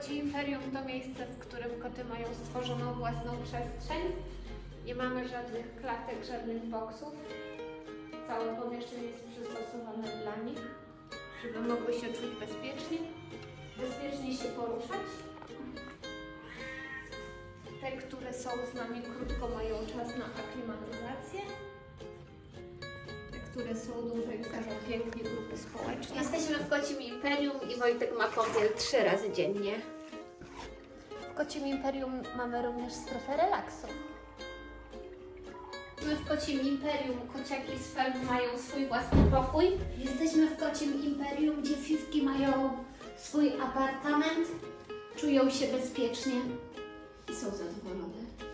Koci Imperium to miejsce, w którym koty mają stworzoną własną przestrzeń. Nie mamy żadnych klatek, żadnych boksów. Całe pomieszczenie jest przystosowane dla nich, żeby mogły się czuć bezpiecznie, bezpiecznie się poruszać. Te, które są z nami krótko, mają czas na aklimatyzację. Te, które są dłużej, tworzą pięknie Kocim Imperium i Wojtek ma kąpiel trzy razy dziennie. W Kocim Imperium mamy również strefę relaksu. My w Kocim Imperium kociaki z Felm mają swój własny pokój. Jesteśmy w kocim imperium, gdzie wszystkie mają swój apartament, czują się bezpiecznie i są zadowolone.